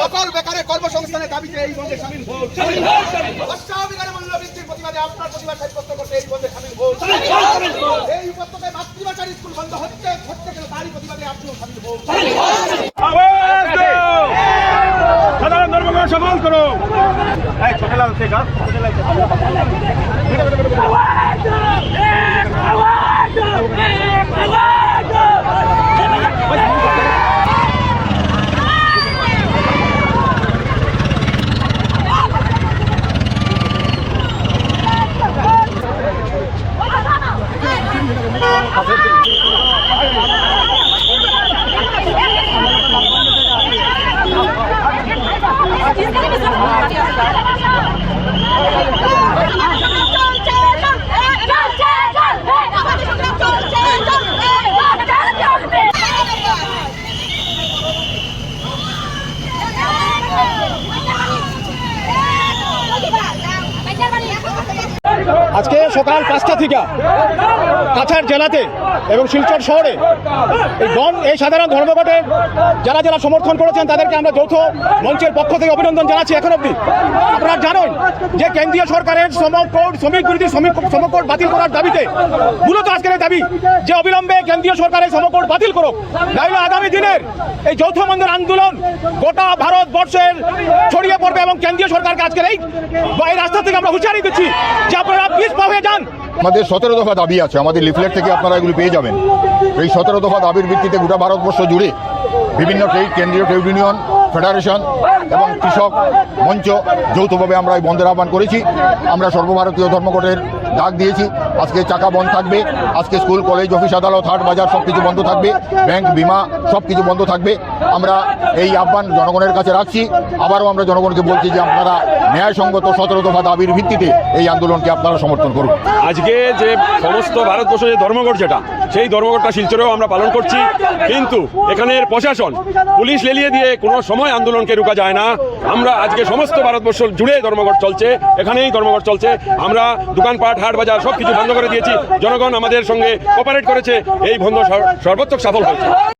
সকল বেকারের কর্মসংস্থানের দাবিতে এই বন্ধে সামিল হোক অষ্টাধিকারের মূল্য বৃদ্ধির প্রতিবাদে আপনার প্রতিবাদ সাব্যস্ত করতে এই বন্ধে সামিল হোক এই উপত্যকায় মাতৃভাষার স্কুল বন্ধ হচ্ছে হচ্ছে কেন তারই প্রতিবাদে আপনিও সামিল হোক সাধারণ করো। এই ছোটলাল থেকে ছোটলাল আজকে সকাল পাঁচটা থেকে কাছাড় জেলাতে এবং শিলচর শহরে এই গণ এই সাধারণ ধর্মঘটের যারা যারা সমর্থন করেছেন তাদেরকে আমরা যৌথ মঞ্চের পক্ষ থেকে অভিনন্দন জানাচ্ছি এখন অবধি। আপনারা জানেন যে কেন্দ্রীয় সরকারের সমকোট শ্রমিক বিরোধী শ্রমিক সমকোট বাতিল করার দাবিতে মূলত আজকের দাবি যে অবিলম্বে কেন্দ্রীয় সরকারের সমকোট বাতিল করুক। নাহলে আগামী দিনের এই যৌথ মন্দির আন্দোলন গোটা ভারতবর্ষের ছড়িয়ে পড়বে এবং কেন্দ্রীয় সরকারকে আজকের এই রাস্তা থেকে আমরা হুঁশিয়ারি দিচ্ছি যে আপনারা আমাদের সতেরো দফা দাবি আছে, আমাদের লিফলেট থেকে আপনারা এগুলি পেয়ে যাবেন। এই সতেরো দফা দাবির ভিত্তিতে গোটা ভারতবর্ষ জুড়ে বিভিন্ন ট্রেড কেন্দ্রীয় ট্রেড ইউনিয়ন ফেডারেশন এবং কৃষক মঞ্চ যৌথভাবে আমরা এই বন্ধের আহ্বান করেছি। আমরা সর্বভারতীয় ধর্মঘটের ডাক দিয়েছি। আজকে চাকা বন্ধ থাকবে। আজকে স্কুল, কলেজ, অফিস, আদালত, হাট, বাজার সব কিছু বন্ধ থাকবে। ব্যাংক, বিমা সব কিছু বন্ধ থাকবে। আমরা এই আহ্বান জনগণের কাছে রাখছি। আবারও আমরা জনগণকে বলছি যে আপনারা ন্যায়সঙ্গত সতেরো দফা দাবির ভিত্তিতে এই আন্দোলনকে আপনারা সমর্থন করুন। আজকে যে সমস্ত ভারতবর্ষ যে ধর্মঘট যেটা, সেই ধর্মঘটটা শিলচরেও আমরা পালন করছি। কিন্তু এখানের প্রশাসন, পুলিশ লেলিয়ে দিয়ে কোনো সময় আন্দোলনকে রুকা যায় না। আমরা আজকে সমস্ত ভারতবর্ষ জুড়ে ধর্মঘট চলছে, এখানেই ধর্মঘট চলছে। আমরা দোকানপাট হাট বাজার সব কিছু বন্ধ করে দিয়েছি। জনগণ আমাদের সঙ্গে অপারেট করেছে, এই বন্ধ সর- সর্বাত্মক সফল হয়েছে।